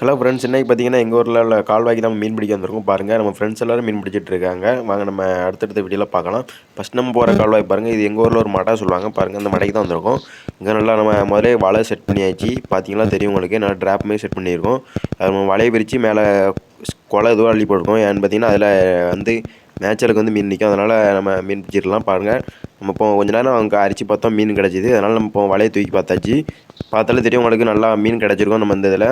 Hello friends இன்றைக்கி பார்த்தீங்கன்னா எங்கள் ஊரில் உள்ள கால்வாய்க்கு நம்ம மீன் பிடிக்க வந்திருக்கோம். பாருங்கள் நம்ம ஃப்ரெண்ட்ஸ் எல்லோரும் மீன் பிடிச்சிட்டு இருக்காங்க. வாங்க நம்ம அடுத்தடுத்த வீடியோவில் பார்க்கலாம். ஃபஸ்ட் நம்ம போகிற கால்வாய் பாருங்கள் இது எங்கள் ஊரில் ஒரு மடை சொல்லுவாங்க. பாருங்கள் அந்த மடைக்கு தான் வந்திருக்கோம். இங்கே நல்லா நம்ம முதலே வலை செட் பண்ணியாச்சு. பார்த்தீங்களா தெரியும் உங்களுக்கு. நல்லா ட்ராப் மாதிரி செட் பண்ணியிருக்கோம். அது நம்ம வலையை பிரித்து மேலே கொலை எதுவும் அள்ளி போட்டிருக்கோம். ஏன்னு பார்த்தீங்கன்னா அதில் வந்து நேச்சருக்கு வந்து மீன் நிற்கும் அதனால் நம்ம மீன் பிடிச்சிடலாம். பாருங்கள் நம்ம இப்போ கொஞ்ச நேரம் அங்கே அரிச்சு பார்த்தோம் மீன் கிடச்சிது. அதனால் நம்ம இப்போ வலையை தூக்கி பார்த்தாச்சு. பார்த்தாலே தெரியும் உங்களுக்கு நல்லா மீன் கிடச்சிருக்கோம் நம்ம இந்த இதில்.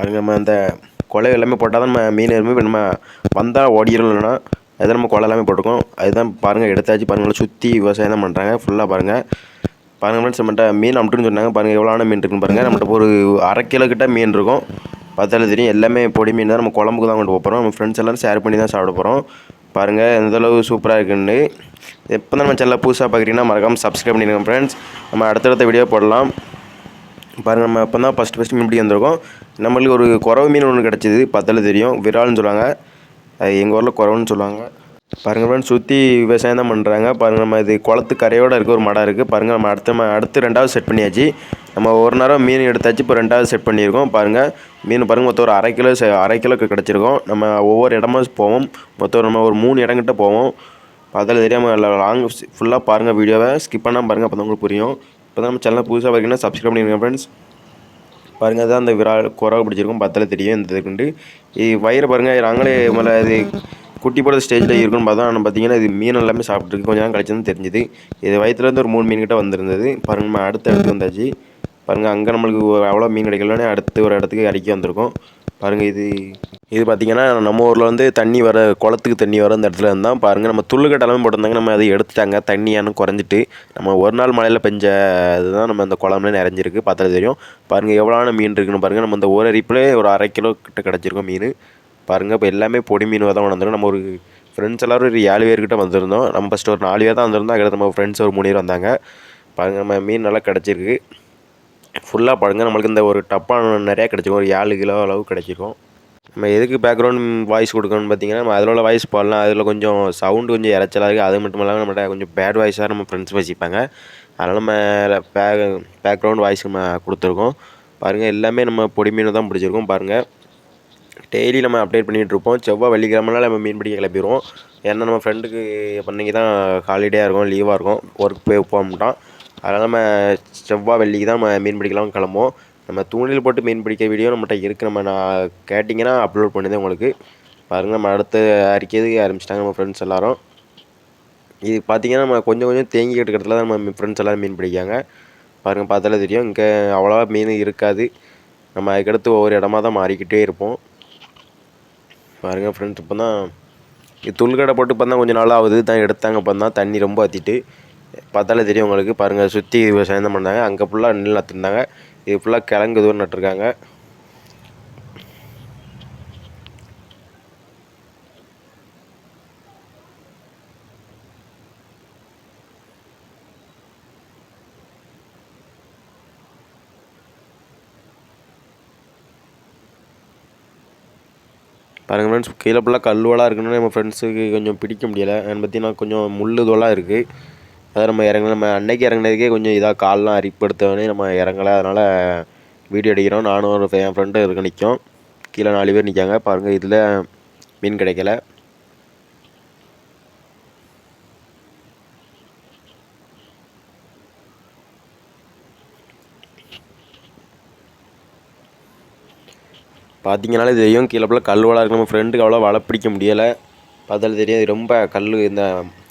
அது நம்ம அந்த கொலை எல்லாமே போட்டால் தான் நம்ம மீன் எதுவுமே இப்போ நம்ம வந்தால் ஓடிடும் இல்லைன்னா அதுதான் நம்ம கொலை எல்லாமே போட்டிருக்கோம். அதுதான் பாருங்கள் எடுத்தாச்சு பாருங்கள் சுற்றி விவசாயம் தான் பண்ணுறாங்க ஃபுல்லாக பாருங்கள் பாருங்கள் ஃப்ரெண்ட்ஸ் நம்மகிட்ட மீன் அமுட்டுன்னு சொன்னாங்க. பாருங்கள் எவ்வளோன மீன் இருக்குன்னு பாருங்கள் நம்மகிட்ட ஒரு அரை கிலோ கிட்ட மீன் இருக்கும். பார்த்தாலே தெரியும் எல்லாமே பொடி மீன் தான். நம்ம குழம்புக்கு தான் கொண்டு போகிறோம் நம்ம ஃப்ரெண்ட்ஸ் எல்லோரும் ஷேர் பண்ணி தான் சாப்பிட போகிறோம் பாருங்கள் எந்த அளவு சூப்பராக இருக்குன்னு. எப்போ தான் நம்ம சேனலில் புதுசாக பார்க்குறீங்கன்னா மறக்காமல் சப்ஸ்கிரைப் பண்ணிடுங்க ஃப்ரெண்ட்ஸ் நம்ம அடுத்தடுத்த வீடியோ போடலாம். பாருங்கள் நம்ம இப்போ தான் ஃபஸ்ட்டு ஃபஸ்ட்டு மீன் பிடி வந்திருக்கோம். நம்மளுக்கு ஒரு குறவு மீன் ஒன்று கிடச்சிது பத்தில் தெரியும். விரால்னு சொல்லுவாங்க. அது எங்கள் ஊரில் குறவுன்னு சொல்லுவாங்க. பாருங்கள் ஃப்ரெண்ட்ஸ் சுற்றி விவசாயம் தான் பண்ணுறாங்க பாருங்கள் நம்ம இது குளத்து கரையோடு இருக்க ஒரு மடம் இருக்குது பாருங்கள் நம்ம அடுத்த அடுத்து ரெண்டாவது செட் பண்ணியாச்சு. நம்ம ஒரு நேரம் மீன் எடுத்தாச்சு இப்போ ரெண்டாவது செட் பண்ணியிருக்கோம். பாருங்கள் மீன் பாருங்கள் மொத்தம் ஒரு அரை கிலோ செ- அரை கிலோக்கு கிடச்சிருக்கோம். நம்ம ஒவ்வொரு இடமா போவோம். மொத்தம் நம்ம ஒரு மூணு இடங்கிட்ட போவோம். அதில் தெரியாமல் லாங் ஃபுல்லாக பாருங்கள் வீடியோவை. ஸ்கிப் பண்ணாமல் பாருங்கள் அப்போ தான் உங்களுக்கு புரியும். இப்போ தான் நம்ம சேனல் புதுசாக வரைக்கும் சப்ஸ்கிரைப் பண்ணிடுங்க ஃப்ரெண்ட்ஸ் பாருங்கள் அதுதான் அந்த விரா குறவை பிடிச்சிருக்கும் பத்தில் தெரியும் இந்த இதுக்குண்டு இது வயிறு பாருங்கள் நாங்களே மேலே இது குட்டி போடுற ஸ்டேஜில் இருக்குன்னு பார்த்தா ஆனால் பார்த்தீங்கன்னா இது மீன் எல்லாமே சாப்பிட்ருக்கு கொஞ்சம் நேரம் கழிச்சு தெரிஞ்சுது. இது வயிற்றுலேருந்து ஒரு மூணு மீன் கிட்ட வந்திருந்தது. பாருங்கள் நம்ம அடுத்த இடத்துக்கு வந்தாச்சு. பாருங்கள் அங்கே நம்மளுக்கு அவ்வளோ மீன் கிடைக்கலன்னு அடுத்து ஒரு இடத்துக்கு இறக்கி வந்திருக்கோம். பாருங்கள் இது இது பார்த்தீங்கன்னா நம்ம ஊரில் வந்து தண்ணி வர குளத்துக்கு தண்ணி வர அந்த இடத்துல இருந்தால் பாருங்கள் நம்ம துள்ளு எல்லாமே போட்டிருந்தாங்க நம்ம அதை எடுத்துட்டாங்க. தண்ணியானு குறைஞ்சிட்டு நம்ம ஒரு நாள் மழையில் பெஞ்ச இதுதான் நம்ம அந்த குளம்ல நிறைஞ்சிருக்கு பார்த்தா தெரியும். பாருங்கள் எவ்வளோன மீன் இருக்குன்னு பாருங்கள் நம்ம இந்த ஒரு அரிப்பிலே ஒரு அரை கிலோ கிட்ட கிடச்சிருக்கோம் மீன். பாருங்கள் இப்போ எல்லாமே பொடி மீன் தான் வந்திருக்கும் நம்ம ஒரு ஃப்ரெண்ட்ஸ் எல்லோரும் ஒரு ஏழு பேர்கிட்ட வந்திருந்தோம். நம்ம ஃபஸ்ட்டு ஒரு நாலு பேர் தான் வந்திருந்தோம். அதுக்கடுத்து நம்ம ஃப்ரெண்ட்ஸ் ஒரு மூணு பேர் வந்தாங்க. பாருங்கள் நம்ம மீன் நல்லா கிடச்சிருக்கு. ஃபுல்லாக பாருங்கள் நம்மளுக்கு இந்த ஒரு டப்பான நிறையா கிடச்சிருக்கும். ஒரு ஏழு கிலோ அளவு கிடச்சிருக்கும். நம்ம எதுக்கு பேக்ரவுண்ட் வாய்ஸ் கொடுக்கணும்னு பார்த்தீங்கன்னா நம்ம அதில் உள்ள வாய்ஸ் பாடலாம். அதில் கொஞ்சம் சவுண்டு கொஞ்சம் இறைச்சலாக இருக்குது அது மட்டும் இல்லாமல் நம்மகிட்ட கொஞ்சம் பேட் வாய்ஸாக நம்ம ஃப்ரெண்ட்ஸ் வச்சுப்பாங்க அதனால் நம்ம பேக் பேக்ரவுண்ட் வாய்ஸ் நம்ம கொடுத்துருக்கோம். பாருங்கள் எல்லாமே நம்ம பொடி மீனை தான் பிடிச்சிருக்கோம். பாருங்கள் டெய்லி நம்ம அப்டேட் பண்ணிகிட்டு இருப்போம். செவ்வாய் வெள்ளிக்கிழமெல்லாம் நம்ம மீன் பிடிக்க கிளப்பிடுவோம் ஏன்னா நம்ம ஃப்ரெண்டுக்கு பண்ணிக்கு தான் ஹாலிடேயாக இருக்கும் லீவாக இருக்கும் ஒர்க் போய் போக மாட்டோம் அதனால் நம்ம செவ்வாய் வெள்ளிக்கு தான் நம்ம மீன் பிடிக்கலாம் கிளம்புவோம். நம்ம தூண்டில் போட்டு மீன் பிடிக்க வீடியோ நம்மகிட்ட இருக்குது நம்ம நான் கேட்டிங்கன்னா அப்லோட் பண்ணிதான் உங்களுக்கு. பாருங்கள் நம்ம அடுத்து அரிக்கிறது ஆரம்பிச்சிட்டாங்க நம்ம ஃப்ரெண்ட்ஸ் எல்லோரும். இது பார்த்தீங்கன்னா நம்ம கொஞ்சம் கொஞ்சம் தேங்கிக்கிட்டு இருக்கிறதுல தான் நம்ம ஃப்ரெண்ட்ஸ் எல்லோரும் மீன் பிடிக்காங்க பாருங்கள் பார்த்தாலே தெரியும். இங்கே அவ்வளோவா மீன் இருக்காது. நம்ம அதுக்கடுத்து ஒவ்வொரு இடமா தான் மாறிக்கிட்டே இருப்போம். பாருங்கள் ஃப்ரெண்ட்ஸ் இப்போ தான் இது துள்கடை போட்டு இப்போ தான் கொஞ்சம் நாள் ஆகுது. தான் எடுத்தாங்க இப்போ தான் தண்ணி ரொம்ப அத்திட்டு பார்த்தாலே தெரியும் உங்களுக்கு. பாருங்கள் சுற்றி விவசாயம் தான் பண்ணாங்க. அங்கே ஃபுல்லாக நெல் நட்டுருந்தாங்க. இது ஃபுல்லாக கிழங்கு தூரம் நட்டுருக்காங்க. பாருங்கள் ஃப்ரெண்ட்ஸ் கீழே ஃபுல்லாக கல்லுவலாக இருக்குன்னு நம்ம ஃப்ரெண்ட்ஸுக்கு கொஞ்சம் பிடிக்க முடியலை. அதை பார்த்தீங்கன்னா கொஞ்சம் முள்ளு தோலாக இருக்குது அதை நம்ம இறங்க நம்ம அன்னைக்கு இறங்குனதுக்கே கொஞ்சம் இதாக கால்லாம் அரிப்படுத்தவொடனே நம்ம இறங்கலை. அதனால் வீடியோ எடுக்கிறோம் நானும் ஒரு என் ஃப்ரெண்டு இருக்க நிற்கும் கீழே நாலு பேர் நிற்காங்க பாருங்கள் இதில் மீன் கிடைக்கல. பார்த்தீங்கனாலே தெரியும் கீழே ஃபுல்லாக கல் வளம் இருக்கு. நம்ம ஃப்ரெண்டுக்கு அவ்வளோ வலை பிடிக்க முடியலை. பார்த்தாலே தெரியும் ரொம்ப கல் இந்த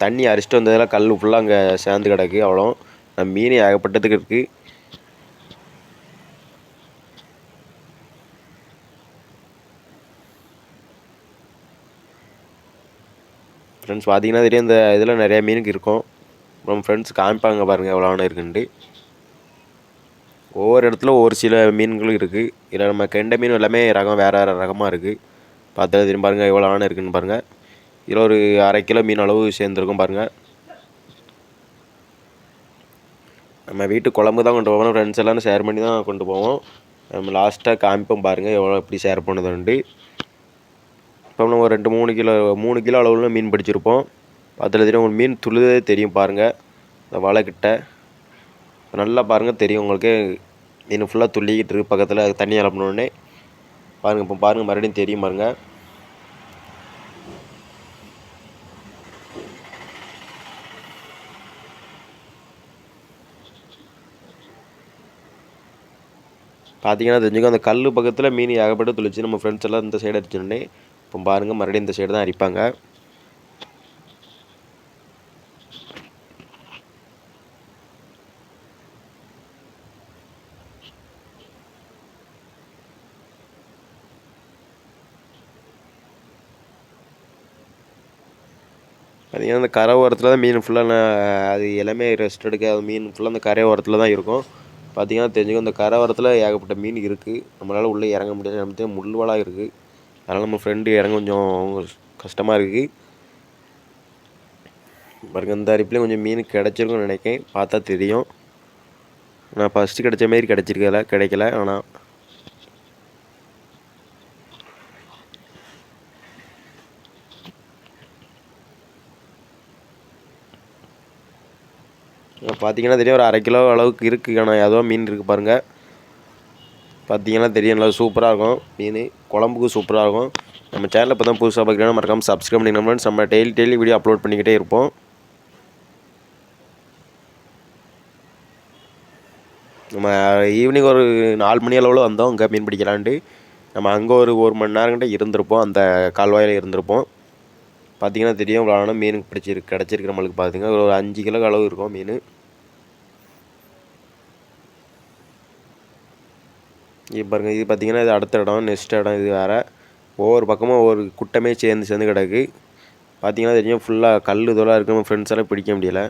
தண்ணி அரிச்சிட்டு வந்ததெல்லாம் கல் ஃபுல்லாக அங்கே சேர்ந்து கிடக்கு. அவ்வளோ நம்ம மீன் ஏகப்பட்டதுக்கு இருக்குது ஃப்ரெண்ட்ஸ் பார்த்தீங்கன்னா தெரியும் இந்த இதில் நிறையா மீனுக்கு இருக்கும். நம்ம ஃப்ரெண்ட்ஸ் காமிப்பாங்க பாருங்கள் எவ்வளோன்னு இருக்குன்ட்டு. ஒவ்வொரு இடத்துல ஒரு சில மீன்களும் இருக்குது இதில் நம்ம கெண்டை மீன் எல்லாமே ரகம் வேறு வேறு ரகமாக இருக்குது பார்த்தா திரும்ப பாருங்கள் எவ்வளோ ஆன இருக்குன்னு பாருங்கள் இதில் ஒரு அரை கிலோ மீன் அளவு சேர்ந்துருக்கும் பாருங்கள் நம்ம வீட்டு குழம்பு தான் கொண்டு போவோம். ஃப்ரெண்ட்ஸ் எல்லாம் ஷேர் பண்ணி தான் கொண்டு போவோம். நம்ம லாஸ்ட்டாக காமிப்போம் பாருங்கள் எவ்வளோ எப்படி ஷேர் பண்ணதுண்டு இப்போ நம்ம ஒரு ரெண்டு மூணு கிலோ மூணு கிலோ அளவில் மீன் பிடிச்சிருப்போம். அதில் தெரியும் உங்களுக்கு மீன் துளுதே தெரியும் பாருங்கள் இந்த வலை நல்லா பாருங்கள் தெரியும் உங்களுக்கு. மீன் ஃபுல்லாக துள்ளிக்கிட்டு இருக்கு பக்கத்தில். தண்ணி இறப்பினோடனே பாருங்கள் இப்போ பாருங்கள் மறுபடியும் தெரியும் பாருங்கள் பார்த்தீங்கன்னா தெரிஞ்சுக்க அந்த கல் பக்கத்தில் மீன் ஏகப்பட்டு துளிச்சு நம்ம ஃப்ரெண்ட்ஸ் எல்லாம் இந்த சைடு அடிச்சோடனே இப்போ பாருங்கள் மறுபடியும் இந்த சைடு தான் அரிப்பாங்க. பார்த்தீங்கன்னா அந்த கரை ஓரத்தில் தான் மீன் ஃபுல்லாக அது எல்லாமே ரெஸ்ட் எடுக்காது மீன் ஃபுல்லாக அந்த கரை ஓரத்தில் தான் இருக்கும். பார்த்திங்கன்னா தெரிஞ்சுக்கோ இந்த கரவரத்தில் ஏகப்பட்ட மீன் இருக்குது நம்மளால் உள்ளே இறங்க முடியாது. நம்ம முள்வலாக இருக்குது அதனால் நம்ம ஃப்ரெண்டு இறங்க கொஞ்சம் கஷ்டமாக இருக்குது பாருங்க இந்த அரிப்பிலையும் கொஞ்சம் மீன் கிடச்சிருக்கும்னு நினைக்கிறேன். பார்த்தா தெரியும். நான் ஃபஸ்ட்டு கிடைச்ச மாரி கிடச்சிருக்கல கிடைக்கல. ஆனால் பார்த்தீங்கன்னா தெரியும் ஒரு அரை கிலோ அளவுக்கு இருக்குது ஆனால் ஏதோ மீன் இருக்குது பாருங்கள் பார்த்தீங்கன்னா தெரியும் நல்லா சூப்பராக இருக்கும். மீன் குழம்புக்கு சூப்பராக இருக்கும். நம்ம சேனலில் இப்போ தான் புதுசாக பார்க்குறேன்னா மறக்காமல் சப்ஸ்கிரைப் பண்ணிக்கணும் நம்ம டெய்லி டெய்லி வீடியோ அப்லோட் பண்ணிக்கிட்டே இருப்போம். நம்ம ஈவினிங் ஒரு நாலு மணி அளவில் வந்தோம். அங்கே மீன் பிடிக்கலான்ட்டு. நம்ம அங்கே ஒரு ஒரு மணி நேரங்கிட்ட இருந்திருப்போம். அந்த கால்வாயில் இருந்திருப்போம். பார்த்திங்கன்னா தெரியும் இவ்வளோ மீன் பிடிச்சிருக்கு கிடச்சிருக்கு நம்மளுக்கு பார்த்திங்கன்னா ஒரு அஞ்சு கிலோ அளவு இருக்கும் மீன். இது பாருங்கள் இது பார்த்திங்கன்னா இது அடுத்த இடம் நெக்ஸ்ட் இடம் இது வேறு. ஒவ்வொரு பக்கமும் ஒவ்வொரு குட்டமே சேர்ந்து சேர்ந்து கிடக்கு. பார்த்தீங்கன்னா தெரியும் ஃபுல்லாக கல் இதெல்லாம் இருக்கணும் நம்ம ஃப்ரெண்ட்ஸ் எல்லாம் பிடிக்க முடியல.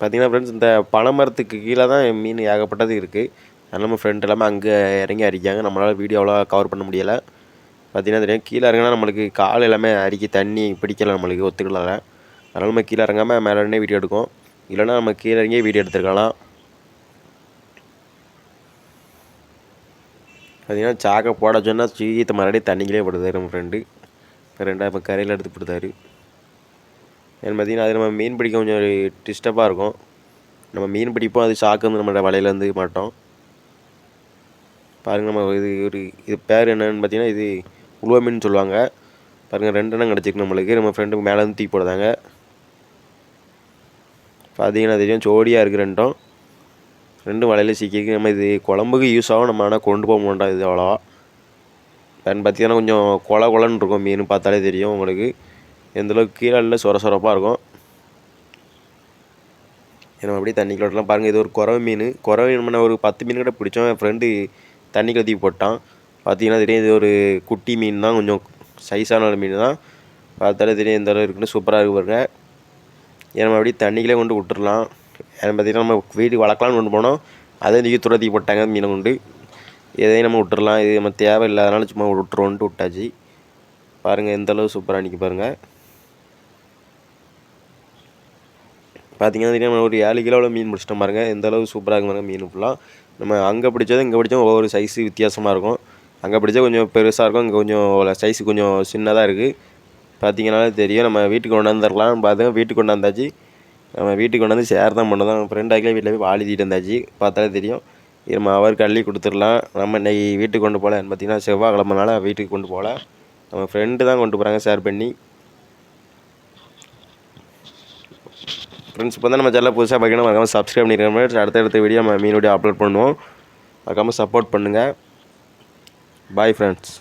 பார்த்தீங்கன்னா ஃப்ரெண்ட்ஸ் இந்த பனைமரத்துக்கு கீழே தான் மீன் ஏகப்பட்டது இருக்குது அதனால் நம்ம ஃப்ரெண்ட் எல்லாமே அங்கே இறங்கி அரிக்காங்க நம்மளால் வீடியோ அவ்வளோ கவர் பண்ண முடியலை. பார்த்தீங்கன்னா தெரியும் கீழே இறங்கினா நம்மளுக்கு கால் எல்லாமே அரிக்கி தண்ணி பிடிக்கல நம்மளுக்கு ஒத்துக்கல அதனால் நம்ம கீழே இறங்காமல் மேலே இருந்தே வீடியோ எடுக்கும். இல்லைன்னா நம்ம கீழே இறங்கியே வீடியோ எடுத்துருக்கலாம். பார்த்தீங்கன்னா சாக்கை போட சொன்னால் சீத்த மறுபடியும் தண்ணிக்கிலே போடுதாரு நம்ம ஃப்ரெண்டு இப்போ இப்போ கரையில் எடுத்து போடுதாரு ஏன்னு பார்த்தீங்கன்னா அது நம்ம மீன் பிடிக்க கொஞ்சம் ஒரு டிஸ்டர்பாக இருக்கும். நம்ம மீன் பிடிப்போம் அது சாக்கு வந்து நம்மளோட வலையிலேருந்து மாட்டோம். பாருங்கள் நம்ம இது ஒரு இது பேர் என்னென்னு பார்த்தீங்கன்னா இது உழுவ மீன் சொல்லுவாங்க. பாருங்கள் ரெண்டு எண்ணம் கிடச்சிருக்கு நம்மளுக்கு. நம்ம ஃப்ரெண்டுக்கு மேலே வந்து தூக்கி போடுதாங்க. பார்த்தீங்கன்னா தெரியும் ஜோடியாக இருக்குது ரெண்டும். ரெண்டும் வலையில் சிக்கிக்கு நம்ம இது குழம்புக்கு யூஸ் ஆகும். நம்ம ஆனால் கொண்டு போக மாட்டோம் இது அவ்வளோவா. பேன் பார்த்தீங்கன்னா கொஞ்சம் கொல கொலன்னு இருக்கும். மீன் பார்த்தாலே தெரியும் உங்களுக்கு. எந்தளவுக்கு கீழே இல்லை சொர சொரப்பாக இருக்கும். நம்ம அப்படியே தண்ணிக்குள்ளலாம் பாருங்கள் இது ஒரு குறவை மீன். குறவை மீன் ஒரு பத்து மீன் கூட பிடிச்சோம். என் ஃப்ரெண்டு தண்ணி தூக்கி போட்டான். பார்த்தீங்கன்னா தெரியும் இது ஒரு குட்டி மீன் தான் கொஞ்சம் சைஸான ஒரு மீன் தான். பார்த்தாலே தெரியும் எந்த அளவு இருக்குன்னு சூப்பராக இருக்கு பாருங்க. ஏன் நம்ம அப்படியே தண்ணிக்கிலே கொண்டு விட்டுறலாம். ஏன்னா பார்த்தீங்கன்னா நம்ம வீட்டுக்கு வளர்க்கலாம்னு கொண்டு போனோம். அதே இன்றைக்கி துரத்தி போட்டாங்க மீனை கொண்டு. எதையும் நம்ம விட்டுடலாம் இது நம்ம தேவை இல்லாதனால சும்மா விட்டுருவோன்ட்டு விட்டாச்சு. பாருங்கள் எந்த அளவு சூப்பராக நிற்கி பாருங்கள் பார்த்தீங்கன்னா தெரியும் ஒரு ஏழு கிலோவில் மீன் பிடிச்சிட்டோம் பாருங்கள் எந்த அளவு சூப்பராக இருக்கு பாருங்கள் மீன் ஃபுல்லாக நம்ம அங்கே பிடிச்சது இங்கே பிடிச்சோம் ஒவ்வொரு சைஸு வித்தியாசமாக இருக்கும். அங்கே பிடிச்சா கொஞ்சம் பெருசாக இருக்கும் இங்கே கொஞ்சம் சைஸு கொஞ்சம் சின்னதாக இருக்குது பார்த்தீங்கனாலே தெரியும் நம்ம வீட்டுக்கு கொண்டாந்துருக்கலாம். பார்த்து வீட்டுக்கு கொண்டாந்தாச்சு. நம்ம வீட்டுக்கு கொண்டாந்து ஷேர் தான் பண்ணதான் நம்ம ஃப்ரெண்ட் ஆகிலே வீட்டில் போய் வாழி இருந்தாச்சு. பார்த்தாலே தெரியும். நம்ம அவருக்கு அள்ளி கொடுத்துடலாம். நம்ம இன்றைக்கி வீட்டுக்கு கொண்டு போகல. பார்த்தீங்கன்னா செவ்வாய்க்கிழமனால வீட்டுக்கு கொண்டு போகல. நம்ம ஃப்ரெண்டு தான் கொண்டு போகிறாங்க ஷேர் பண்ணி. ஃப்ரெண்ட்ஸ் இப்போ தான் நம்ம சேனலில் புதுசாக பார்க்கணும். மறக்காமல் சப்ஸ்கிரைப் பண்ணிருக்கோம் அடுத்தடுத்த வீடியோ நம்ம மீன் அப்லோட் பண்ணுவோம். மறக்காமல் சப்போர்ட் பண்ணுங்கள் பாய் ஃப்ரெண்ட்ஸ்